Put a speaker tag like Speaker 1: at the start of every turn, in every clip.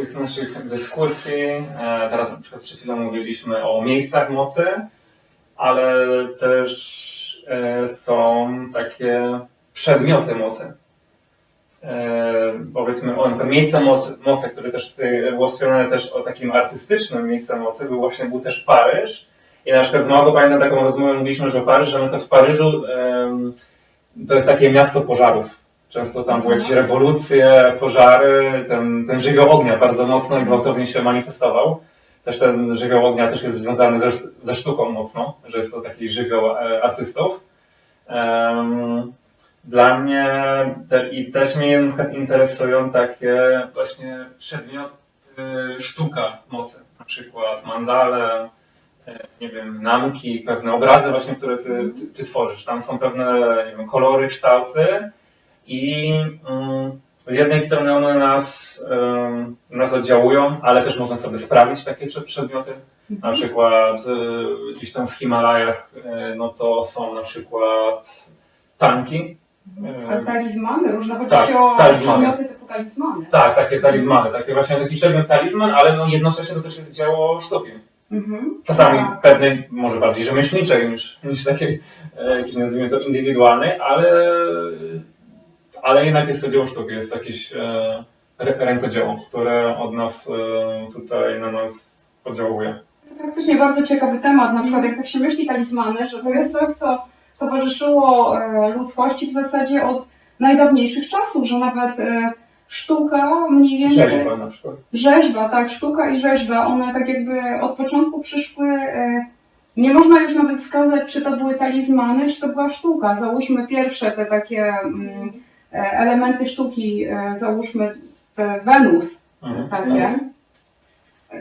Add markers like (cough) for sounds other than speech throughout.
Speaker 1: tych naszych dyskusji, e, teraz na przykład przed chwilą mówiliśmy o miejscach mocy, ale też e, są takie przedmioty mocy. E, powiedzmy o miejsca mocy, mocy, które też było wspomniane też o takim artystycznym miejscu mocy, był właśnie był też Paryż. I na przykład z małego pamiętam taką rozmowę, mówiliśmy, że Paryż, że w Paryżu to jest takie miasto pożarów. Często tam były jakieś rewolucje, pożary, ten, ten żywioł ognia bardzo mocno i gwałtownie się manifestował. Też ten żywioł ognia też jest związany ze, ze sztuką mocno, że jest to taki żywioł e, artystów. Em, dla mnie te, i też mnie na przykład interesują takie właśnie przedmioty, sztuka mocy, na przykład mandale, e, nie wiem, namki, pewne obrazy właśnie, które ty, ty, ty tworzysz. Tam są pewne, wiem, kolory, kształty i mm, z jednej strony one nas, nas oddziałują, ale też można sobie sprawić takie przed- przedmioty. Na przykład y, gdzieś tam w Himalajach, y, no to są na przykład tanki.
Speaker 2: A
Speaker 1: Y,
Speaker 2: talizmany, różne chodzi
Speaker 1: Tak,
Speaker 2: się o
Speaker 1: talizmany.
Speaker 2: przedmioty typu talizmany.
Speaker 1: Tak, takie talizmany, takie właśnie taki przedmiot talizman, ale no jednocześnie to też jest dzieło sztuki.
Speaker 2: Mhm.
Speaker 1: Czasami
Speaker 2: Tak.
Speaker 1: pewnej, może bardziej rzemieślniczej niż, niż takiej, e, jakiejś nazwijmy to indywidualnej, ale, ale jednak jest to dzieło sztuki, jest to jakieś e, rę- rękodzieło, które od nas e, tutaj na nas oddziałuje.
Speaker 2: Faktycznie bardzo ciekawy temat, na przykład jak tak się myśli talizmany, że to jest coś, co towarzyszyło e, ludzkości w zasadzie od najdawniejszych czasów, że nawet e, sztuka mniej więcej...
Speaker 1: Rzeźba na przykład.
Speaker 2: Rzeźba, tak, sztuka i rzeźba, one tak jakby od początku przyszły, e, nie można już nawet wskazać, czy to były talizmany, czy to była sztuka. Załóżmy pierwsze te takie mm, elementy sztuki, e, załóżmy te Wenus,
Speaker 1: Mhm.
Speaker 2: takie.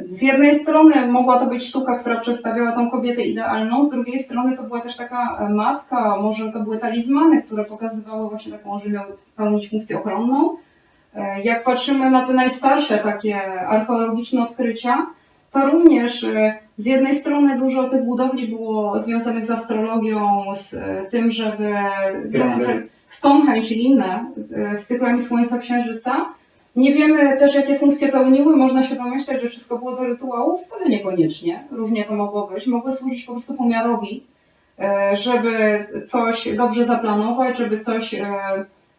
Speaker 2: Z jednej strony mogła to być sztuka, która przedstawiała tą kobietę idealną, z drugiej strony to była też taka e, matka, może to były talizmany, które pokazywały właśnie taką, że miały pełnić funkcję ochronną. E, Jak patrzymy na te najstarsze takie archeologiczne odkrycia, to również e, z jednej strony dużo tych budowli było związanych z astrologią, z e, tym, żeby no, że Stonehenge i inne e, z cyklami Słońca Księżyca. Nie wiemy też, jakie funkcje pełniły. Można się domyślać, że wszystko było do rytuałów. Wcale niekoniecznie. Różnie to mogło być. Mogły służyć po prostu pomiarowi, e, żeby coś dobrze zaplanować, żeby coś e,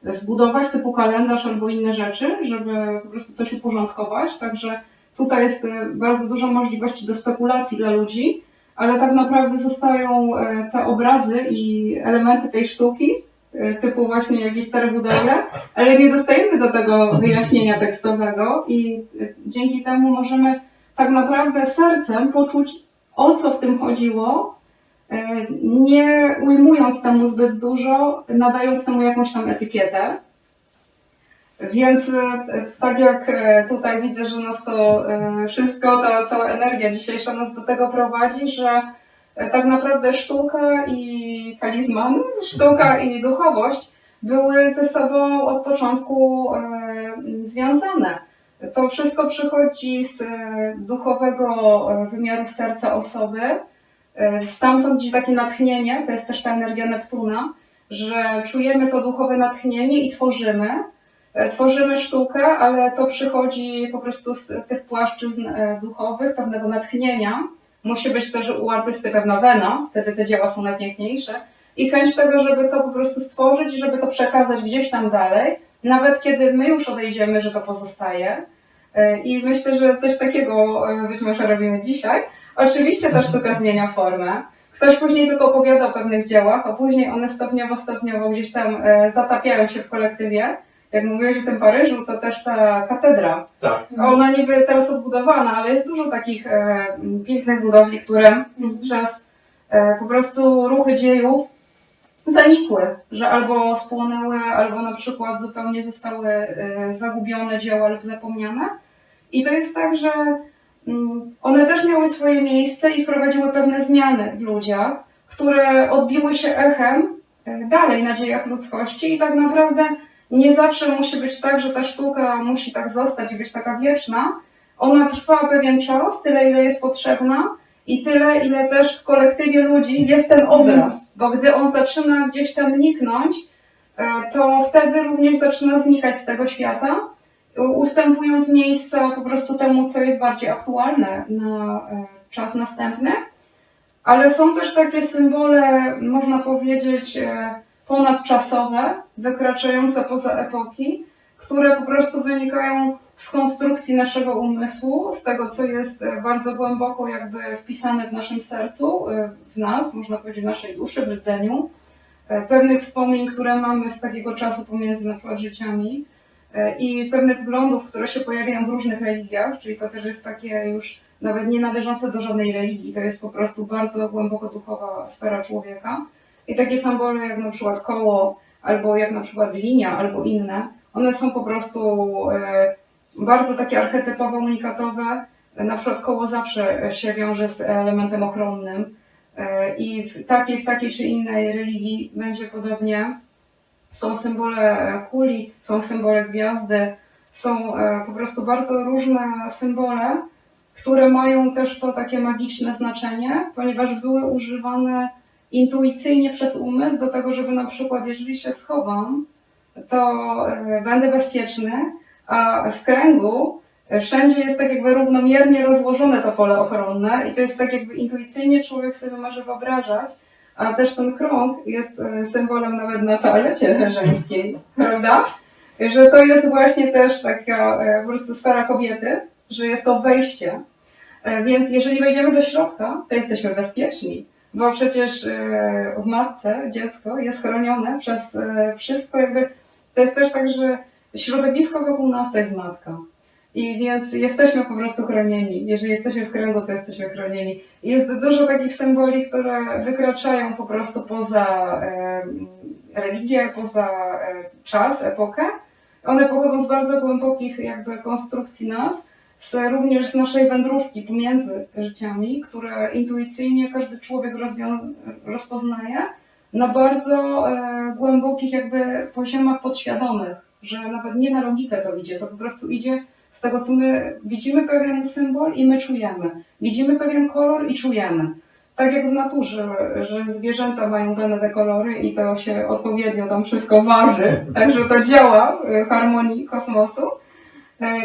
Speaker 2: zbudować, typu kalendarz albo inne rzeczy, żeby po prostu coś uporządkować. Także tutaj jest bardzo dużo możliwości do spekulacji dla ludzi, ale tak naprawdę zostają te obrazy i elementy tej sztuki, typu właśnie jakieś stare budowle, ale nie dostajemy do tego wyjaśnienia tekstowego i e, dzięki temu możemy tak naprawdę sercem poczuć, o co w tym chodziło, e, nie ujmując temu zbyt dużo, nadając temu jakąś tam etykietę. Więc e, tak jak e, tutaj widzę, że nas to e, wszystko, ta cała energia dzisiejsza nas do tego prowadzi, że e, tak naprawdę sztuka i talizmany, sztuka i duchowość były ze sobą od początku e, związane. To wszystko przychodzi z e, duchowego e, wymiaru serca osoby. Stamtąd gdzieś takie natchnienie, to jest też ta energia Neptuna, że czujemy to duchowe natchnienie i tworzymy. Tworzymy sztukę, ale to przychodzi po prostu z tych płaszczyzn duchowych, pewnego natchnienia. Musi być też u artysty pewna wena, wtedy te dzieła są najpiękniejsze. I chęć tego, żeby to po prostu stworzyć i żeby to przekazać gdzieś tam dalej, nawet kiedy my już odejdziemy, że to pozostaje. E, I myślę, że coś takiego e, być może robimy dzisiaj. Oczywiście ta sztuka zmienia formę. Ktoś później tylko opowiada o pewnych dziełach, a później one stopniowo, stopniowo gdzieś tam e, zatapiają się w kolektywie. Jak mówiłeś o tym Paryżu, to też ta katedra.
Speaker 1: Tak.
Speaker 2: Ona niby teraz odbudowana, ale jest dużo takich e, pięknych budowli, które przez e, po prostu ruchy dziejów zanikły, że albo spłonęły, albo na przykład zupełnie zostały e, zagubione dzieła lub zapomniane. I to jest tak, że mm, one też miały swoje miejsce i prowadziły pewne zmiany w ludziach, które odbiły się echem e, dalej na dziejach ludzkości i tak naprawdę nie zawsze musi być tak, że ta sztuka musi tak zostać i być taka wieczna. Ona trwa pewien czas, tyle ile jest potrzebna i tyle ile też w kolektywie ludzi jest ten obraz, bo gdy on zaczyna gdzieś tam niknąć, e, to wtedy również zaczyna znikać z tego świata u- ustępując miejsca po prostu temu, co jest bardziej aktualne na e, czas następny. Ale są też takie symbole, można powiedzieć, e, ponadczasowe, wykraczające poza epoki, które po prostu wynikają z konstrukcji naszego umysłu, z tego, co jest e, bardzo głęboko jakby wpisane w naszym sercu, e, w nas, można powiedzieć, w naszej duszy, w rdzeniu, e, pewnych wspomnień, które mamy z takiego czasu pomiędzy na przykład życiami i pewnych wglądów, które się pojawiają w różnych religiach, czyli to też jest takie już nawet nie należące do żadnej religii, to jest po prostu bardzo głęboko duchowa sfera człowieka. I takie symbole jak na przykład koło, albo jak na przykład linia, albo inne, one są po prostu e, bardzo takie archetypowo unikatowe. Na przykład koło zawsze się wiąże z elementem ochronnym e, i w takiej, w takiej czy innej religii będzie podobnie. Są symbole kuli, są symbole gwiazdy, są e, po prostu bardzo różne symbole, które mają też to takie magiczne znaczenie, ponieważ były używane intuicyjnie przez umysł do tego, żeby na przykład, jeżeli się schowam, to e, będę bezpieczny, a w kręgu e, wszędzie jest tak jakby równomiernie rozłożone to pole ochronne i to jest tak jakby intuicyjnie człowiek sobie może wyobrażać, a też ten krąg jest e, symbolem nawet na toalecie (laughs) żeńskiej, prawda? Że to jest właśnie też taka po prostu sfera kobiety, że jest to wejście. Więc jeżeli wejdziemy do środka, to jesteśmy bezpieczni, bo przecież e, w matce dziecko jest chronione przez e, wszystko, jakby to jest też tak, że środowisko wokół nas to jest matka. I więc jesteśmy po prostu chronieni. Jeżeli jesteśmy w kręgu, to jesteśmy chronieni. Jest dużo takich symboli, które wykraczają po prostu poza e, religię, poza czas, epokę. One pochodzą z bardzo głębokich jakby konstrukcji nas, z, również z naszej wędrówki pomiędzy życiami, które intuicyjnie każdy człowiek rozpoznaje na bardzo e, głębokich jakby poziomach podświadomych, że nawet nie na logikę to idzie, to po prostu idzie z tego, co my widzimy pewien symbol i my czujemy. Widzimy pewien kolor i czujemy. Tak jak w naturze, że zwierzęta mają dane te kolory i to się odpowiednio tam wszystko waży, (laughs) także to działa w harmonii kosmosu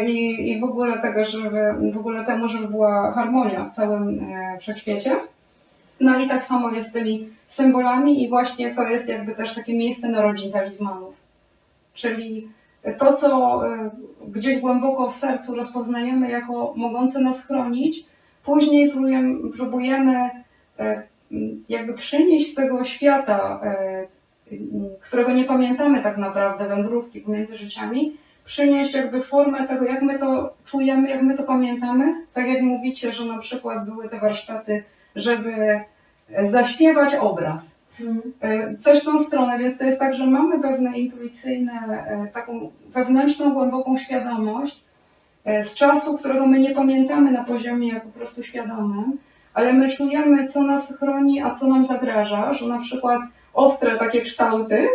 Speaker 2: i, i w ogóle tego, żeby, w ogóle temu, żeby była harmonia w całym e, wszechświecie. No i tak samo jest z tymi symbolami i właśnie to jest jakby też takie miejsce narodzin talizmanów. Czyli to, co e, gdzieś głęboko w sercu rozpoznajemy jako mogące nas chronić, później próbujemy, e, jakby przynieść z tego świata, e, którego nie pamiętamy tak naprawdę, wędrówki pomiędzy życiami, przynieść jakby formę tego, jak my to czujemy, jak my to pamiętamy. Tak jak mówicie, że na przykład były te warsztaty, żeby zaśpiewać obraz. E, coś w tą stronę, więc to jest tak, że mamy pewne intuicyjne, e, taką wewnętrzną, głęboką świadomość e, z czasu, którego my nie pamiętamy na poziomie po prostu świadomym, ale my czujemy, co nas chroni, a co nam zagraża, że na przykład ostre takie kształty,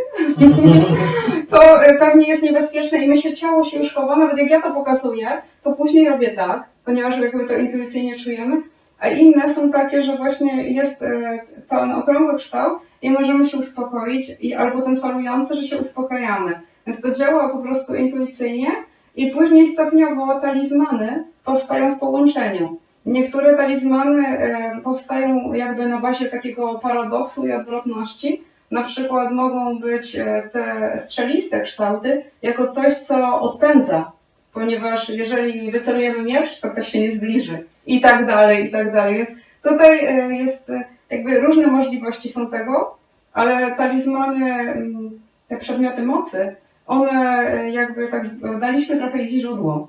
Speaker 2: to e, pewnie jest niebezpieczne i my się ciało się już chowa, nawet jak ja to pokazuję, to później robię tak, ponieważ jakby to intuicyjnie czujemy, a inne są takie, że właśnie jest e, ten okrągły kształt i możemy się uspokoić, i albo ten falujący, że się uspokajamy. Więc to działa po prostu intuicyjnie i później stopniowo talizmany powstają w połączeniu. Niektóre talizmany e, powstają jakby na bazie takiego paradoksu i odwrotności. Na przykład mogą być e, te strzeliste kształty jako coś, co odpędza, ponieważ jeżeli wycelujemy miecz, to ktoś się nie zbliży i tak dalej, i tak dalej. Więc tutaj e, jest e, jakby różne możliwości są tego, ale talizmany, mm, te przedmioty mocy, one jakby tak daliśmy trochę ich źródło.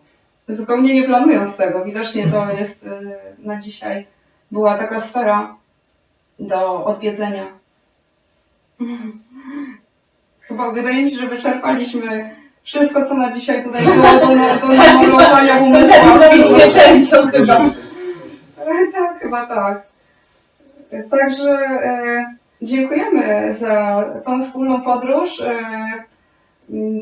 Speaker 2: Zupełnie nie planując tego. Widocznie to jest e, na dzisiaj była taka sfera do odwiedzenia. Chyba wydaje mi się, że wyczerpaliśmy wszystko, co na dzisiaj tutaj było do, do namalowania umysłu. (laughs)
Speaker 3: częścią chyba. (laughs)
Speaker 2: Tak, chyba tak. Także e, dziękujemy za tą wspólną podróż. E,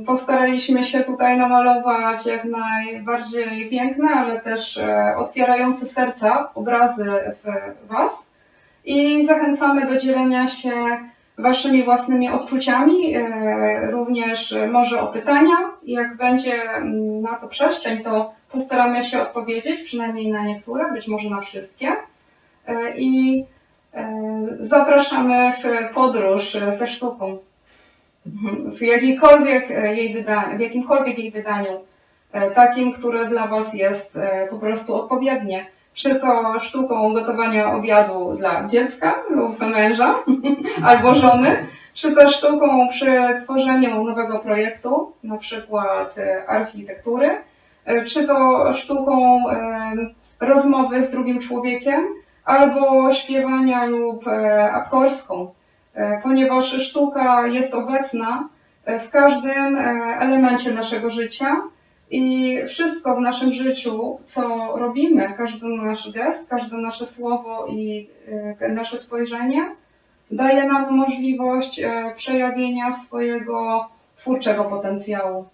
Speaker 2: postaraliśmy się tutaj namalować jak najbardziej piękne, ale też e, otwierające serca obrazy w Was. I zachęcamy do dzielenia się waszymi własnymi odczuciami, e, również może o pytania. Jak będzie mm, na to przestrzeń, to postaramy się odpowiedzieć, przynajmniej na niektóre, być może na wszystkie. E, I e, zapraszamy w podróż ze sztuką. Mhm. W, jakiejkolwiek e, jej w jakimkolwiek jej wydaniu, takim, które dla Was jest po prostu odpowiednie. Czy to sztuką gotowania obiadu dla dziecka lub męża (laughs) albo żony, czy to sztuką przy tworzeniu nowego projektu, na przykład e, architektury, e, czy to sztuką e, rozmowy z drugim człowiekiem, albo śpiewania lub aktorską, ponieważ sztuka jest obecna w każdym elemencie naszego życia i wszystko w naszym życiu, co robimy, każdy nasz gest, każde nasze słowo i e, nasze spojrzenie, daje nam możliwość e, przejawienia swojego twórczego potencjału.